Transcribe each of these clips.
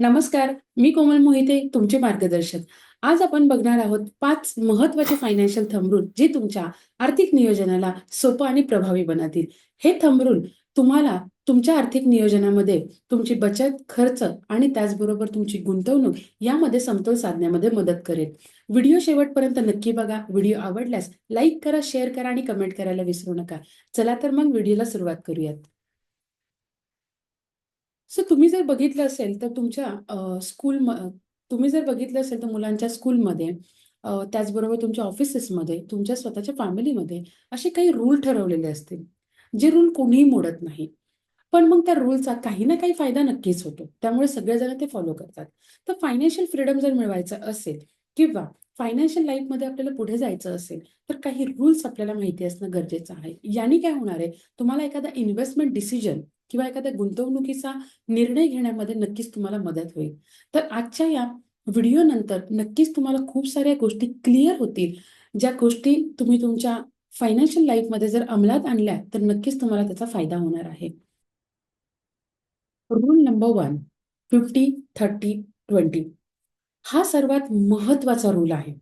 नमस्कार मी कोमल मोहिते तुमचे मार्गदर्शक. आज आपण बघणार आहोत पाच महत्त्वाचे फायनान्शियल थंबरूल जे तुमच्या आर्थिक नियोजनाला सोपं आणि प्रभावी बनवतील हे थंबरूल तुम्हाला तुमच्या आर्थिक नियोजनामध्ये तुमची बचत खर्च आणि त्याचबरोबर तुमची गुंतवणूक यामध्ये समतोल साधण्यामध्ये मदत करेल. व्हिडिओ शेवटपर्यंत नक्की बघा. व्हिडिओ आवडल्यास लाईक करा शेअर करा आणि कमेंट करायला विसरू नका. चला तर मग व्हिडिओला सुरुवात करूयात. सो तुम्ही जर बघितलं असेल तर तुमच्या स्कूल तुम्ही जर बघितलं असेल तर मुलांच्या स्कूलमध्ये त्याचबरोबर तुमच्या ऑफिसेसमध्ये तुमच्या स्वतःच्या फॅमिलीमध्ये असे काही रूल ठरवलेले असतील जे रूल कोणीही मोडत नाही. पण मग त्या रूलचा काही ना काही फायदा नक्कीच होतो. त्यामुळे सगळेजण ते फॉलो करतात. तर फायनान्शियल फ्रीडम जर मिळवायचं असेल किंवा फायनान्शियल लाईफमध्ये आपल्याला पुढे जायचं असेल तर काही रूल्स आपल्याला माहिती असणं गरजेचं आहे. याने काय होणार आहे? तुम्हाला एखादा इन्व्हेस्टमेंट डिसिजन किंवा एखाद्या गुंतवणुकीचा निर्णय घेण्यामध्ये नक्कीच तुम्हाला मदत होईल. तर आजच्या या व्हिडिओ नंतर नक्कीच तुम्हाला खूप साऱ्या गोष्टी क्लिअर होतील. ज्या गोष्टी तुम्ही तुमच्या फायनान्शियल लाईफमध्ये जर अंमलात आणल्या तर नक्कीच तुम्हाला त्याचा फायदा होणार आहे. Rule number one fifty thirty twenty हा सर्वात महत्त्वाचा रूल आहे.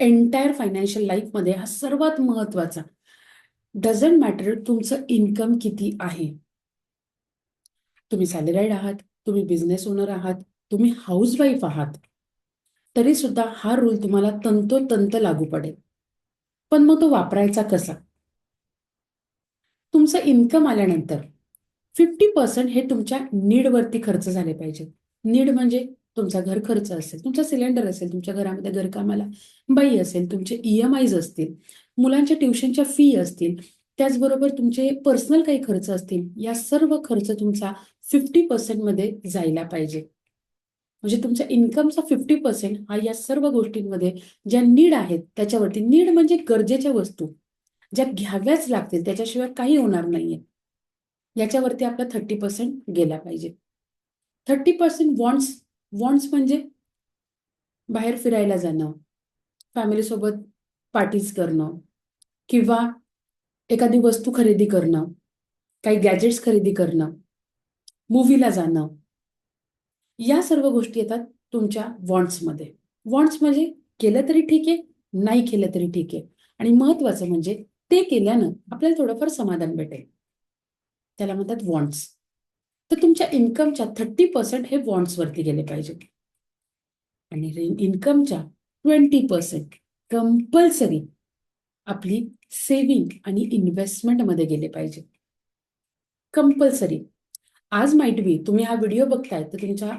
एंटायर फायनान्शियल लाईफमध्ये हा सर्वात महत्त्वाचा डझंट मॅटर तुमचं इन्कम किती आहे. तुम्ही सॅलराईड आहात तुम्ही बिझनेस ओनर आहात तुम्ही हाऊसवाईफ आहात. तरी सुद्धा हा रूल तुम्हाला तंतोतंत लागू पडेल. पण मग तो वापरायचा कसा? तुमचं इन्कम आल्यानंतर फिफ्टी पर्सेंट हे तुमच्या नीडवरती खर्च झाले पाहिजे. नीड म्हणजे तुमचा घर खर्च असेल तुमचा सिलेंडर असेल तुमच्या घरामध्ये घरकामाला बाई असेल तुमचे ई एम आयज असतील मुलांच्या ट्युशनच्या फी असतील त्याचबरोबर तुमचे पर्सनल काही खर्च असतील या सर्व खर्च तुमचा फिफ्टी पर्सेंटमध्ये जायला पाहिजे. म्हणजे तुमच्या इन्कमचा फिफ्टी पर्सेंट हा या सर्व गोष्टींमध्ये ज्या नीड आहेत त्याच्यावरती नीड म्हणजे गरजेच्या वस्तू. ज्या घ्याव्याच लागतील त्याच्याशिवाय काही होणार नाहीये. याच्यावरती आपला थर्टी पर्सेंट गेला पाहिजे. थर्टी पर्सेंट वॉन्ट्स वॉन्ट्स म्हणजे बाहेर फिरायला जाणं फॅमिलीसोबत पार्टीज करणं किंवा एखादी वस्तू खरेदी करणं काही गॅजेट्स खरेदी करणं मूवीला जाणं या सर्व गोष्टी येतात तुमच्या वॉन्ट्समध्ये वॉन्ट्स म्हणजे केलं तरी ठीक आहे नाही केलं तरी ठीक आहे. आणि महत्वाचं म्हणजे ते केल्यानं आपल्याला थोडंफार समाधान भेटेल. त्याला म्हणतात वॉन्ट्स तर तुमच्या इन्कमच्या थर्टी पर्सेंट हे वॉन्ट्सवरती गेले पाहिजे. आणि इन्कमच्या ट्वेंटी पर्सेंट कंपल्सरी आपली सेव्हिंग आणि इन्व्हेस्टमेंटमध्ये गेले पाहिजे. कंपल्सरी. आज माईट बी तुम्ही हा व्हिडिओ बघताय तर तुमच्या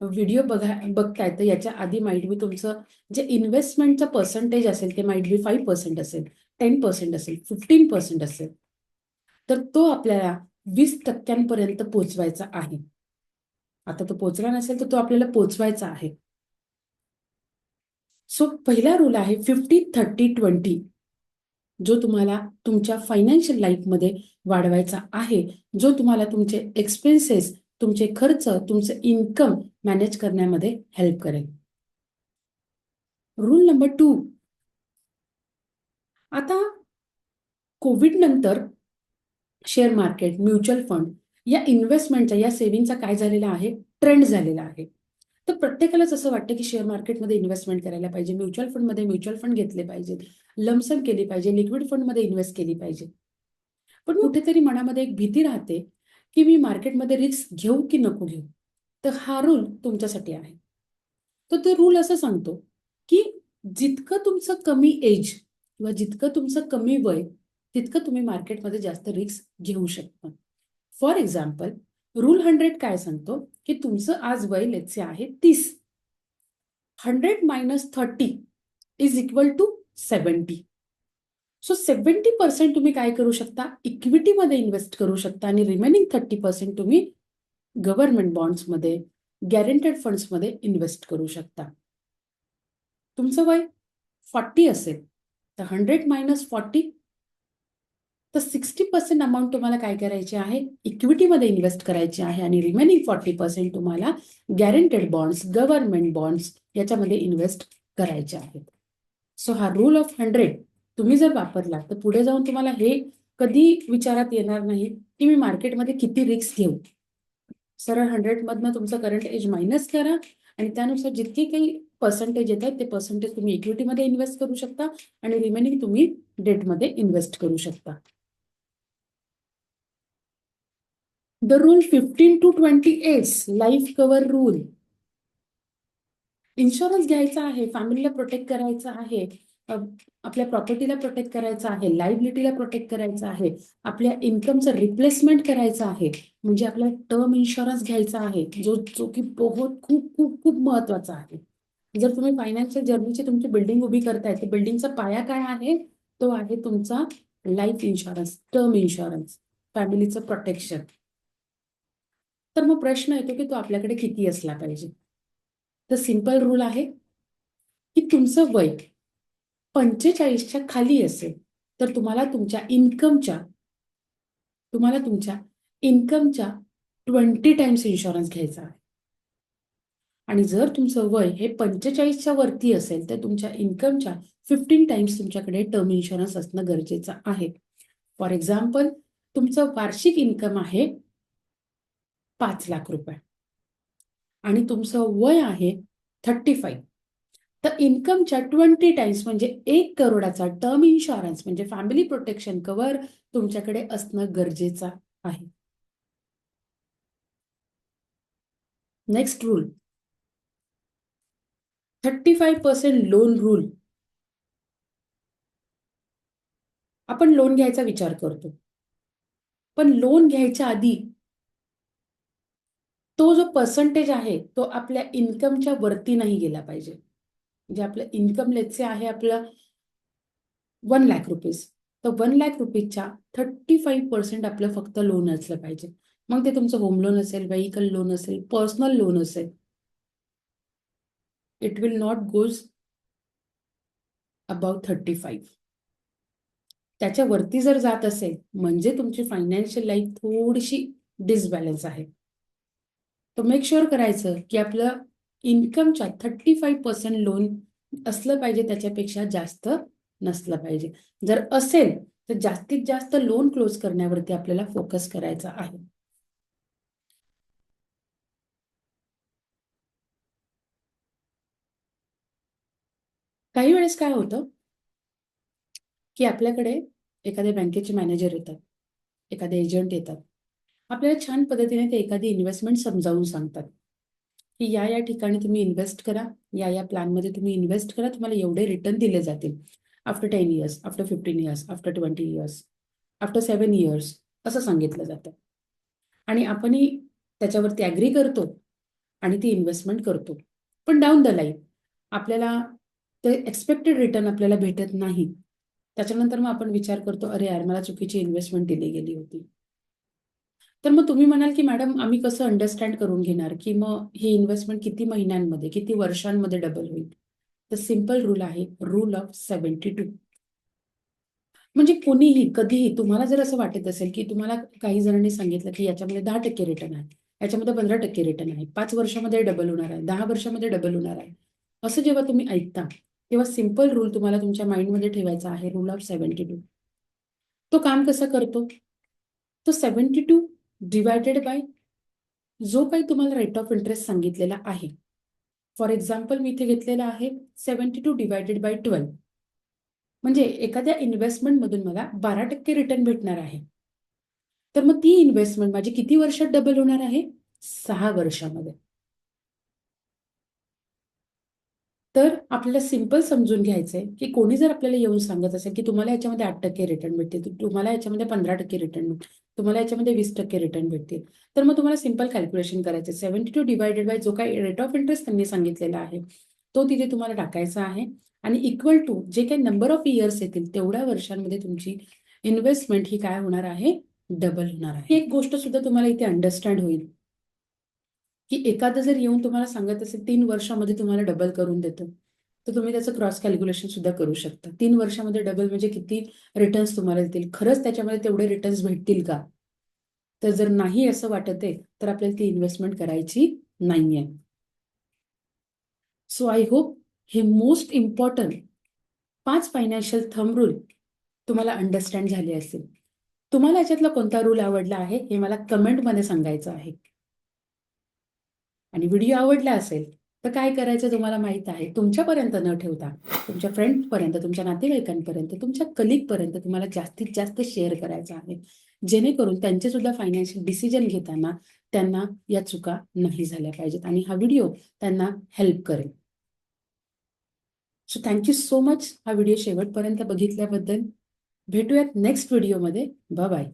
व्हिडिओ बघा बघताय तर याच्या आधी माईट बी तुमचं जे इन्व्हेस्टमेंटचं पर्सेंटेज असेल ते माईट बी फाईव्ह पर्सेंट असेल टेन पर्सेंट असेल फिफ्टीन पर्सेंट असेल तर तो आपल्याला वीस टक्क्यांपर्यंत पोचवायचा आहे. आता तो पोचला नसेल तर तो आपल्याला पोचवायचा आहे. सो पहिला रूल आहे फिफ्टी थर्टी ट्वेंटी जो तुम्हाला तुमच्या फायनान्शियल लाईफमध्ये वाढवायचा आहे जो तुम्हाला तुमचे एक्सपेन्सेस तुमचे खर्च तुमचं इन्कम मॅनेज करण्यामध्ये हेल्प करेल. रूल नंबर टू आता कोविड नंतर शेअर मार्केट म्युच्युअल फंड या इन्व्हेस्टमेंटचा या सेव्हिंगचा काय झालेला आहे? ट्रेंड झालेला आहे. तर प्रत्येकालाच असं वाटतं की शेअर मार्केटमध्ये इन्व्हेस्टमेंट करायला पाहिजे. म्युच्युअल फंडमध्ये म्युच्युअल फंड घेतले पाहिजेत. लमसम केली पाहिजे. लिक्विड फंडमध्ये इन्व्हेस्ट केली पाहिजे. पण कुठेतरी मनामध्ये एक भीती राहते की मी मार्केटमध्ये रिस्क घेऊ की नको घेऊ? तर हा रूल तुमच्यासाठी आहे. तर तो रूल असं सांगतो की जितकं तुमचं कमी एज किंवा जितकं तुमचं कमी वय तितकं तुम्ही मार्केटमध्ये जास्त रिस्क घेऊ शकता. फॉर एक्झाम्पल रूल हंड्रेड काय सांगतो? की तुमचं आज वय लेटसे आहे तीस. Hundred minus thirty is equal to seventy so seventy percent तुम्ही काय करू शकता? इक्विटीमध्ये इन्व्हेस्ट करू शकता आणि रिमेनिंग थर्टी पर्सेंट तुम्ही गव्हर्नमेंट बॉन्ड्समध्ये गॅरंटेड फंड्समध्ये इन्व्हेस्ट करू शकता. तुमचं वय फॉर्टी असेल. तर हंड्रेड मायनस फॉर्टी तर सिक्स्टी पर्सेंट अमाऊंट तुम्हाला काय करायचे आहे? इक्विटीमध्ये इन्व्हेस्ट करायचे आहे आणि रिमेनिंग फॉर्टी पर्सेंट तुम्हाला गॅरंटेड बॉन्ड्स गव्हर्नमेंट बॉन्ड्स याच्यामध्ये इन्व्हेस्ट करायचे आहेत. सो हा रूल ऑफ हंड्रेड तुम्ही जर वापरला तर पुढे जाऊन तुम्हाला हे कधी विचारात येणार नाही की मी मार्केटमध्ये किती रिस्क घेऊ. सरळ हंड्रेडमधनं तुमचं करंट एज मायनस करा आणि त्यानुसार जितके काही पर्सेंटेज येत आहेत ते पर्सेंटेज तुम्ही इक्विटीमध्ये इन्व्हेस्ट करू शकता आणि रिमेनिंग तुम्ही डेटमध्ये इन्व्हेस्ट करू शकता. The rule fifteen to twenty eights life cover rule insurance घ्यायचा आहे फॅमिलीला प्रोटेक्ट करायचा आहे आपल्या प्रॉपर्टीला प्रोटेक्ट करायचं आहे लायबिलिटीला प्रोटेक्ट करायचं आहे आपल्या इन्कमचं रिप्लेसमेंट करायचं आहे म्हणजे आपल्याला टर्म इन्शुरन्स घ्यायचा आहे जो जो की बहुत खूप खूप खूप महत्त्वाचा आहे. जर तुम्ही फायनान्शियल जर्नीची तुमची बिल्डिंग उभी करताय तर बिल्डिंगचा पाया काय आहे? तो आहे तुमचा लाईफ इन्शुरन्स टर्म इन्शुरन्स फॅमिलीचं प्रोटेक्शन तर मग प्रश्न येतो की तो आपल्याकडे किती असला पाहिजे? तर सिंपल रूल आहे की तुमचं वय पंचेचाळीसच्या खाली असेल तर तुम्हाला तुमच्या इन्कमच्या तुम्हाला तुमच्या इन्कमच्या ट्वेंटी टाइम्स इन्शुरन्स घ्यायचा आहे. आणि जर तुमचं वय हे पंचेचाळीसच्या वरती असेल तर तुमच्या इन्कमच्या फिफ्टीन टाइम्स तुमच्याकडे टर्म इन्शुरन्स असणं गरजेचं आहे. फॉर एक्झाम्पल तुमचं वार्षिक इन्कम आहे पाच लाख रुपये. आणि तुमचं वय आहे थर्टी फाईव्ह तर इन्कमच्या ट्वेंटी टाइम्स म्हणजे एक करोडाचा टर्म इन्शुरन्स म्हणजे फॅमिली प्रोटेक्शन कव्हर तुमच्याकडे असणं गरजेचं आहे. Next rule thirty five percent loan rule आपण लोन घ्यायचा विचार करतो. पण लोन घ्यायच्या आधी तो जो पर्सेंटेज आहे तो आपल्या इन्कमच्या वरती नाही गेला पाहिजे. म्हणजे आपलं इन्कम लेटचे आहे आपलं वन लॅक रुपीज तर वन लॅक रुपीजच्या थर्टी फाईव्ह पर्सेंट आपलं फक्त लोन असलं पाहिजे. मग ते तुमचं होम लोन असेल व्हेकल लोन असेल पर्सनल लोन असेल it will not goes about thirty five त्याच्यावरती जर जात असेल म्हणजे तुमची फायनान्शियल लाईफ थोडीशी डिसबॅलन्स आहे. तर मेक शुअर करायचं की आपलं इन्कमच्या थर्टी फाईव्ह पर्सेंट लोन असलं पाहिजे त्याच्यापेक्षा जास्त नसलं पाहिजे. जर असेल तर जास्तीत जास्त लोन क्लोज करण्यावरती आपल्याला फोकस करायचा आहे. काही वेळेस काय होतं? की आपल्याकडे एखाद्या बँकेचे मॅनेजर येतात एखादे एजंट येतात. आपल्याला छान पद्धतीने ते एखादी इन्व्हेस्टमेंट समजावून सांगतात. की या या ठिकाणी तुम्ही इन्व्हेस्ट करा या या प्लॅनमध्ये तुम्ही इन्व्हेस्ट करा तुम्हाला एवढे रिटर्न दिले जातील. After ten years after fifteen years after twenty years after seven years असं सांगितलं जातं. आणि आपणही त्याच्यावरती ॲग्री करतो आणि ती इन्व्हेस्टमेंट करतो. पण डाऊन द लाईन आपल्याला ते एक्सपेक्टेड रिटर्न आपल्याला भेटत नाही. त्याच्यानंतर मग आपण विचार करतो अरे यार मला चुकीची इन्व्हेस्टमेंट दिली गेली होती. तर मग तुम्ही म्हणाल की मॅडम आम्ही कसं अंडरस्टँड करून घेणार की मग ही इन्व्हेस्टमेंट किती महिन्यांमध्ये किती वर्षांमध्ये डबल होईल? तर सिंपल रूल आहे रूल ऑफ सेव्हन्टी टू म्हणजे कोणीही कधीही तुम्हाला जर असं वाटत असेल की तुम्हाला काही जणांनी सांगितलं की याच्यामध्ये दहा टक्के रिटर्न आहे याच्यामध्ये पंधरा टक्के रिटर्न आहे पाच वर्षामध्ये डबल होणार आहे दहा वर्षामध्ये डबल होणार आहे असं जेव्हा तुम्ही ऐकता तेव्हा सिंपल रूल तुम्हाला तुमच्या माइंडमध्ये ठेवायचा आहे रूल ऑफ सेव्हन्टी टू तो काम कसा करतो? तो सेव्हन्टी टू डिवायडेड बाय जो काही तुम्हाला रेट ऑफ इंटरेस्ट सांगितलेला आहे. फॉर एक्झाम्पल मी इथे घेतलेला आहे seventy two divided by twelve म्हणजे एखाद्या इन्व्हेस्टमेंटमधून मला बारा टक्के रिटर्न भेटणार आहे. तर मग ती इन्व्हेस्टमेंट माझी किती वर्षात डबल होणार आहे? सहा वर्षामध्ये. तर आपल्याला सिंपल समजून घ्यायचंय की कोणी जर आपल्याला येऊन सांगत असेल की तुम्हाला याच्यामध्ये आठ टक्के रिटर्न भेटतील तुम्हाला याच्यामध्ये पंधरा टक्के रिटर्न भेटतील तुम्हाला याच्यामध्ये वीस टक्के रिटर्न भेटतील. तर मग तुम्हाला सिंपल कॅल्क्युलेशन करायचं सेव्हन्टी टू डिवायडेड बाय जो काही रेट ऑफ इंटरेस्ट त्यांनी सांगितलेला आहे तो तिथे तुम्हाला टाकायचा आहे. आणि इक्वल टू जे काही नंबर ऑफ इयर्स येतील तेवढ्या वर्षांमध्ये तुमची इन्व्हेस्टमेंट ही काय होणार आहे? डबल होणार आहे. एक गोष्ट सुद्धा तुम्हाला इथे अंडरस्टँड होईल. की एखादं जर येऊन तुम्हाला सांगत असेल तीन वर्षामध्ये तुम्हाला डबल करून देतं. तर तुम्ही त्याचं क्रॉस कॅल्क्युलेशन सुद्धा करू शकता. तीन वर्षामध्ये डबल म्हणजे किती रिटर्न्स तुम्हाला येतील खरंच त्याच्यामध्ये तेवढे रिटर्न्स भेटतील का? तर जर नाही असं वाटत आहे तर आपल्याला ती इन्व्हेस्टमेंट करायची नाहीये. सो आय होप हे मोस्ट इम्पॉर्टंट पाच फायनान्शियल थंब रूल तुम्हाला अंडरस्टँड झाले असेल. तुम्हाला याच्यातला कोणता रूल आवडला आहे हे मला कमेंटमध्ये सांगायचं आहे. आणि व्हिडिओ आवडला असेल तर काय करायचं तुम्हाला माहीत आहे? तुमच्यापर्यंत न ठेवता तुमच्या फ्रेंडपर्यंत तुमच्या नातेवाईकांपर्यंत तुमच्या कलिगपर्यंत तुम्हाला जास्तीत जास्त शेअर करायचं आहे. जेणेकरून त्यांचे सुद्धा फायनान्शियल डिसिजन घेताना त्यांना या चुका नाही झाल्या पाहिजेत आणि हा व्हिडिओ त्यांना हेल्प करेल. So thank you so much हा व्हिडिओ शेवटपर्यंत बघितल्याबद्दल. भेटूयात नेक्स्ट व्हिडिओमध्ये बाय